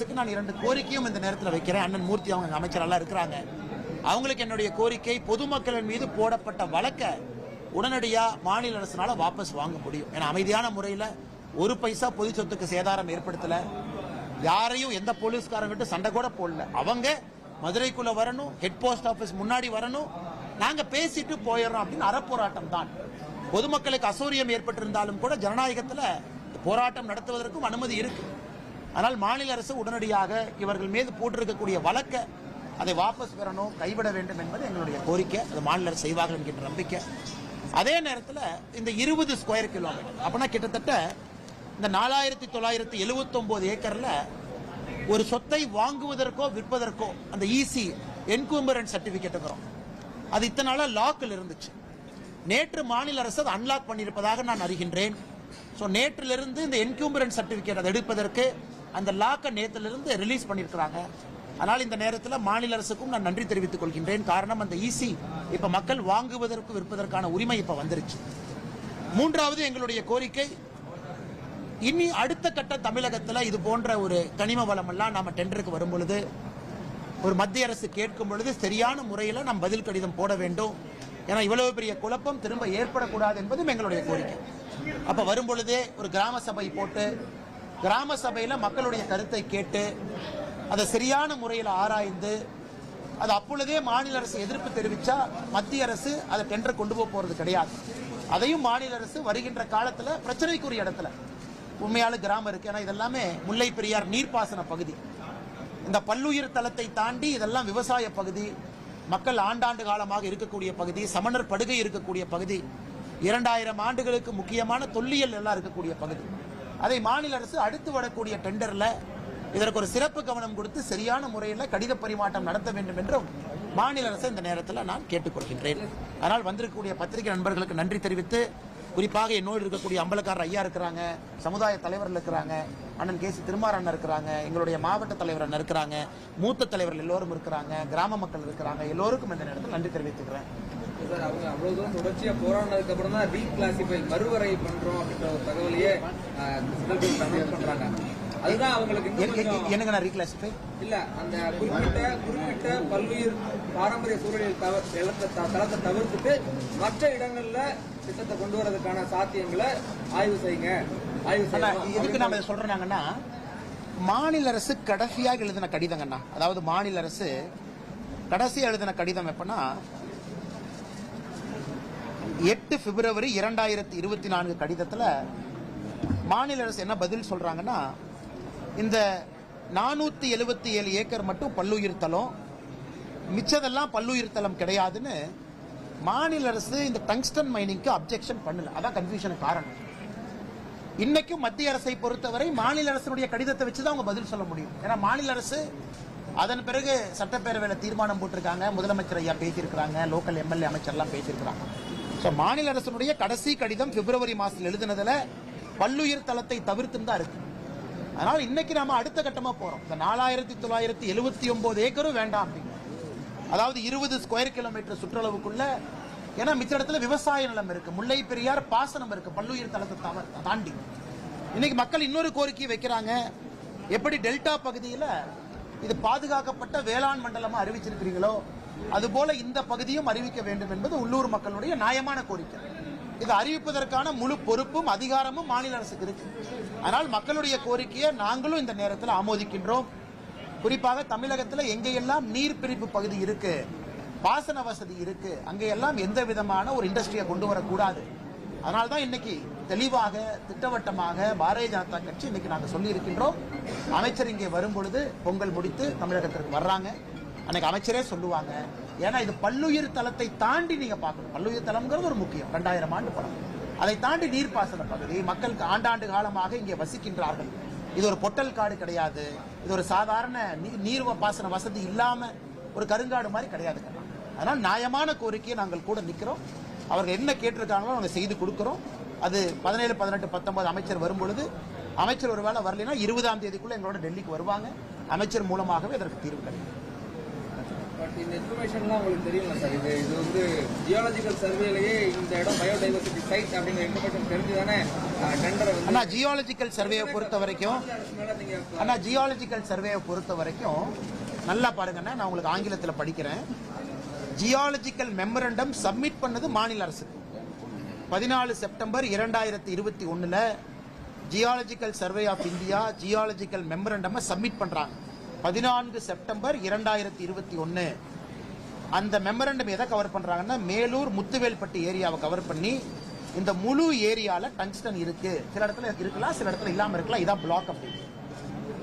அரசுக்கு நான் இரண்டு கோரிக்கையும் இந்த நேரத்தில் வைக்கிறேன். அண்ணன் மூர்த்தி அவங்க அமைச்சரெல்லாம் இருக்கிறாங்க. அவங்களுக்கு என்னுடைய கோரிக்கை பொதுமக்களின் மீது போடப்பட்ட வழக்கை உடனடியாக மாநில அரசுனால வாபஸ் வாங்க முடியும். ஏன்னா அமைதியான முறையில் ஒரு பைசா பொது சொத்துக்கு சேதாரம் ஏற்படுத்தல. யாரையும் எந்த போலீஸ்காரங்கிட்ட சண்டை கூட போடல. அவங்க மதுரைக்குள்ள வரணும் ஹெட் போஸ்ட் ஆபீஸ் முன்னாடி வரணும். நாங்க பேசிட்டு போயிடுறோம் அப்படின்னு அறப்போராட்டம் தான். பொதுமக்களுக்கு அசௌரியம் ஏற்பட்டிருந்தாலும் கூட ஜனநாயகத்துல போராட்டம் நடத்துவதற்கும் அனுமதி இருக்கு. ஆனால் மாநில அரசு உடனடியாக இவர்கள் மீது போட்டிருக்கக்கூடிய வழக்கை அதை வாபஸ் பெறணும் கைவிட வேண்டும் என்பது எங்களுடைய கோரிக்கை. அது மாநில அரசு செய்வார்கள் என்கின்ற நம்பிக்கை. அதே நேரத்தில் இந்த இருபது ஸ்கொயர் கிலோமீட்டர் அப்படின்னா கிட்டத்தட்ட இந்த நாலாயிரத்தி தொள்ளாயிரத்தி எழுபத்தொம்போது ஏக்கரில் ஒரு சொத்தை வாங்குவதற்கோ விற்பதற்கோ அந்த E ஈசி என்கூம்பரன்ட் சர்டிபிகேட்டுங்கிறோம் அது இத்தனை நாளாக லாக்கில் இருந்துச்சு. நேற்று மாநில அரசு அதை அன்லாக் பண்ணியிருப்பதாக நான் அறிகின்றேன். ஸோ நேற்றிலிருந்து இந்த என்கூம்பரன் சர்டிபிகேட் அதை எடுப்பதற்கு அந்த லாக்கை நேற்றிலிருந்து ரிலீஸ் பண்ணியிருக்கிறாங்க. ஆனால் இந்த நேரத்தில் மாநில அரசுக்கும் நான் நன்றி தெரிவித்துக் கொள்கின்றேன். காரணம் அந்த ஈசி இப்போ மக்கள் வாங்குவதற்கு விற்பதற்கான உரிமை இப்போ வந்துருச்சு. மூன்றாவது எங்களுடைய கோரிக்கை இனி அடுத்த கட்ட தமிழகத்தில் இது போன்ற ஒரு கனிம வளம் எல்லாம் நாம டெண்டருக்கு வரும் பொழுது ஒரு மத்திய அரசு கேட்கும் பொழுது சரியான முறையில் நாம் பதில் கடிதம் போட வேண்டும். ஏன்னா இவ்வளவு பெரிய குழப்பம் திரும்ப ஏற்படக்கூடாது என்பதும் எங்களுடைய கோரிக்கை. அப்போ வரும் பொழுதே ஒரு கிராம சபை போட்டு கிராம சபையில் மக்களுடைய கருத்தை கேட்டு அதை சரியான முறையில் ஆராய்ந்து அது அப்பொழுதே மாநில அரசு எதிர்ப்பு தெரிவித்தா மத்திய அரசு அதை டெண்டர் கொண்டு போக போகிறது கிடையாது. அதையும் மாநில அரசு வருகின்ற காலத்தில் பிரச்சனைக்குரிய இடத்துல. உண்மையால கிராமம் இருக்கு. ஏன்னா இதெல்லாமே முல்லை பெரியார் நீர்ப்பாசன பகுதி. இந்த பல்லுயிர் தளத்தை தாண்டி இதெல்லாம் விவசாய பகுதி. மக்கள் ஆண்டாண்டு காலமாக இருக்கக்கூடிய பகுதி. சமணர் படுகை இருக்கக்கூடிய பகுதி. இரண்டாயிரம் ஆண்டுகளுக்கு முக்கியமான தொல்லியல் எல்லாம் இருக்கக்கூடிய பகுதி. அதை மாநில அரசு அடுத்து வரக்கூடிய டெண்டர்ல இதற்கு ஒரு சிறப்பு கவனம் கொடுத்து சரியான முறையில் கடித பரிமாற்றம் நடத்த வேண்டும் என்றும் மாநில அரசு இந்த நேரத்தில் நான் கேட்டுக்கொள்கின்றேன். அதனால் வந்திருக்கக்கூடிய பத்திரிகை நண்பர்களுக்கு நன்றி தெரிவித்து குறிப்பாக என்னோடு இருக்கக்கூடிய அம்பலக்காரர் ஐயா இருக்கிறாங்க சமுதாய தலைவர்கள் இருக்கிறாங்க அண்ணன் கேசி திருமார் அண்ணன் இருக்கிறாங்க எங்களுடைய மாவட்ட தலைவர் அண்ணன் இருக்கிறாங்க மூத்த தலைவர்கள் எல்லோரும் இருக்கிறாங்க கிராம மக்கள் இருக்கிறாங்க எல்லோருக்கும் இந்த நேரத்தில் நன்றி தெரிவித்துக்கிறேன். சார். அவங்க அவ்வளவு தூரம் தொடர்ச்சியா போராடினதுக்கு அப்புறம் தான் ரீகிளாசிஃபை மறுவரை பண்றோம் அப்படின்ற ஒரு தகவலையே பண்றாங்க. அதுதான் அவங்களுக்கு எனக்கு நான் ரீக்ளாசிஃபை இல்ல அந்த குறிப்பிட்ட குறிப்பிட்ட பல்லுயிர் பாரம்பரிய சூழலில் தளத்தை தவிர்த்துட்டு மற்ற இடங்கள்ல திட்டத்தை கொண்டு வரதுக்கான சாத்தியங்களை ஆய்வு செய்யுங்க. ஆய்வு அண்ணா, செய்யணும். எதுக்கு நாம இதை சொல்றோம்னாங்கன்னா மாநில அரசு கடைசியாக எழுதின கடிதங்கண்ணா. அதாவது மாநில அரசு கடைசி எழுதின கடிதம் எப்பன்னா எட்டு பிப்ரவரி இரண்டாயிரத்தி இருபத்தி நான்கு கடிதத்தில் மாநில அரசு என்ன பதில் சொல்கிறாங்கன்னா இந்த நானூற்றி எழுபத்தி ஏழு ஏக்கர் மட்டும் பல்லுயிர்த்தலம் மிச்சதெல்லாம் பல்லுயிர்த்தலம் கிடையாதுன்னு மாநில அரசு இந்த டங்ஸ்டன் மைனிங்க்கு அப்ஜெக்ஷன் பண்ணல. அதான் கன்ஃபியூஷனுக்கு காரணம். இன்னைக்கும் மத்திய அரசை பொறுத்தவரை மாநில அரசுடைய கடிதத்தை வச்சு தான் அவங்க பதில் சொல்ல முடியும். ஏன்னா மாநில அரசு அதன் பிறகு சட்டப்பேரவையில் தீர்மானம் போட்டிருக்காங்க. முதலமைச்சர் ஐயா பேசியிருக்கிறாங்க. லோக்கல் எம்எல்ஏ அமைச்சர்லாம் பேசியிருக்கிறாங்க. மாநில அரசினுடைய கடைசி கடிதம் பிப்ரவரி மாசத்தில் எழுதினதுல பல்லுயிர் தளத்தை தவிர்த்துன்னு தான் இருக்கு. அதனால இன்னைக்கு நாம அடுத்த கட்டமா போறோம். இந்த நாலாயிரத்தி தொள்ளாயிரத்தி எழுபத்தி ஒன்பது ஏக்கரும் வேண்டாம் அப்படின்னு. அதாவது இருபது ஸ்கொயர் கிலோமீட்டர் சுற்றளவுக்குள்ள ஏன்னா மிச்ச இடத்துல விவசாய நிலம் இருக்கு. முல்லை பெரியார் பாசனம் இருக்கு. பல்லுயிர் தளத்தை தவ- தாண்டி. இன்னைக்கு மக்கள் இன்னொரு கோரிக்கை வைக்கிறாங்க. எப்படி டெல்டா பகுதியில் இது பாதுகாக்கப்பட்ட வேளாண் மண்டலமா அறிவிச்சிருக்கிறீங்களோ அதுபோல இந்த பகுதியும் அறிவிக்க வேண்டும் என்பது உள்ளூர் மக்களுடைய நியாயமான கோரிக்கை. இது அறிவிப்பதற்கான முழு பொறுப்பும் அதிகாரமும் மாநில அரசுக்கு இருக்கு. ஆனால் மக்களுடைய கோரிக்கையை நாங்களும் இந்த நேரத்தில் ஆமோதிக்கின்றோம். குறிப்பாக தமிழகத்தில் எங்கெல்லாம் நீர் பிரிப்பு பகுதி இருக்கு பாசன வசதி இருக்கு அங்கெல்லாம் எந்த விதமான ஒரு இண்டஸ்ட்ரியை கொண்டு வரக்கூடாது. அதனால தான் இன்னைக்கு தெளிவாக திட்டவட்டமாக பாரதிய ஜனதா கட்சி இன்னைக்கு நாங்கள் சொல்லி இருக்கின்றோம் அமைச்சர் இங்கே வரும் பொழுது பொங்கல் முடித்து தமிழகத்திற்கு வர்றாங்க. அன்னைக்கு அமைச்சரே சொல்லுவாங்க. ஏன்னா இது பல்லுயிர் தளத்தை தாண்டி நீங்க பார்க்கணும். பல்லுயிர் தளம்ங்கிறது ஒரு முக்கியம். ரெண்டாயிரம் ஆண்டு படம். அதை தாண்டி நீர்ப்பாசன பகுதி. மக்களுக்கு ஆண்டாண்டு காலமாக இங்கே வசிக்கின்றார்கள். இது ஒரு பொட்டல் காடு கிடையாது. இது ஒரு சாதாரண நீர் பாசன வசதி இல்லாம ஒரு கருங்காடு மாதிரி கிடையாது. அதனால் நியாயமான கோரிக்கையை நாங்கள் கூட நிற்கிறோம். அவர்கள் என்ன கேட்டிருக்காங்களோ நாங்கள் செய்து கொடுக்குறோம். அது பதினேழு பதினெட்டு பத்தொன்பது அமைச்சர் வரும் பொழுது அமைச்சர் ஒருவேளை வரலைன்னா இருபதாம் தேதிக்குள்ள எங்களோட டெல்லிக்கு வருவாங்க. அமைச்சர் மூலமாகவே இதற்கு தீர்வு கிடைக்கும். இந்த இன்ஃபர்மேஷன்லாம் உங்களுக்கு தெரியுமா சார் இது இது வந்து ஜியாலஜிக்கல் சர்வேலயே இந்த இடம் பயோடைவர்சிட்டி சைட் அப்படிங்கிற இன்ஃபர்மேஷன் தெரிஞ்சு தானே டெண்டரை வந்து அண்ணா ஜியாலஜிக்கல் சர்வேயை பொறுத்த வரைக்கும் அண்ணா ஜியாலஜிக்கல் சர்வேயை பொறுத்த வரைக்கும் நல்லா பாருங்கண்ணா நான் உங்களுக்கு ஆங்கிலத்தில் படிக்கிறேன். ஜியாலஜிக்கல் மெமரண்டம் சப்மிட் பண்ணது மாநில அரசு. பதினாலு செப்டம்பர் இரண்டாயிரத்தி இருபத்தி ஒண்ணுல geological survey of India geological memorandum submit பண்றாங்க. பதினான்கு செப்டம்பர் இரண்டாயிரத்தி இருபத்தி ஒன்று அந்த மெமரண்டம் எதை கவர் பண்ணுறாங்கன்னா மேலூர் முத்துவேல்பட்டு ஏரியாவை கவர் பண்ணி இந்த முழு ஏரியாவில் டங்ஸ்டன் இருக்கு. சில இடத்துல இருக்கலாம் சில இடத்துல இல்லாமல் இருக்கலாம். இதான் பிளாக் அப்படின்னு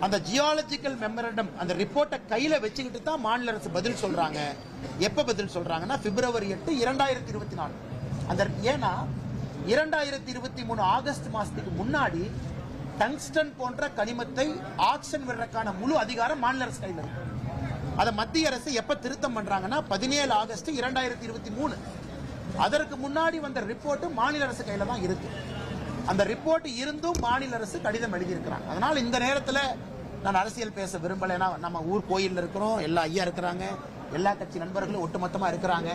அந்த ஜியாலஜிக்கல் மெமரண்டம் அந்த ரிப்போர்ட்டை கையில் வச்சுக்கிட்டு தான் மாநில அரசு பதில் சொல்கிறாங்க எப்போ பதில் சொல்கிறாங்கன்னா பிப்ரவரி எட்டு இரண்டாயிரத்தி இருபத்தி நாலு அந்த ஏன்னா இரண்டாயிரத்தி இருபத்தி மூணு ஆகஸ்ட் மாதத்துக்கு முன்னாடி டங்ஸ்டன் போன்ற கனிமத்தை ஆக்ஷன் விடுறதுக்கான முழு அதிகாரம் மாநில அரசு கையில் இருக்கு. அதை மத்திய அரசு எப்ப திருத்தம் பண்றாங்கன்னா பதினேழு ஆகஸ்ட் இரண்டாயிரத்தி இருபத்தி மூணு. அதற்கு முன்னாடி வந்த ரிப்போர்ட் மாநில அரசு கையில தான் இருக்கு. அந்த ரிப்போர்ட் இருந்தும் மாநில அரசு கடிதம் எழுதியிருக்கிறாங்க. அதனால இந்த நேரத்தில் நான் அரசியல் பேச விரும்பல. ஏன்னா நம்ம ஊர் கோயிலில் இருக்கிறோம். எல்லா ஐயா இருக்கிறாங்க. எல்லா கட்சி நண்பர்களும் ஒட்டுமொத்தமா இருக்கிறாங்க.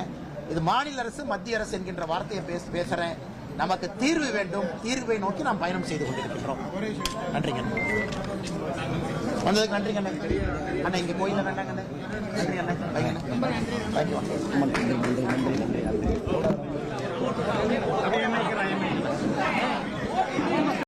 இது மாநில அரசு மத்திய அரசு என்கின்ற வார்த்தையை பேச பேசுறேன். நமக்கு தீர்வு வேண்டும் தீர்வை நோக்கி நாம் பயணம் செய்து கொண்டிருக்கின்றோம். நன்றிங்க வந்ததுக்கு நன்றிங்க அண்ணா. அண்ணா இங்க கோயில்ல வேண்டாங்க அண்ணா. நன்றி அண்ணா. வைங்க அண்ணா. தேங்க்யூ அப்படியே நினைக்கிறேன்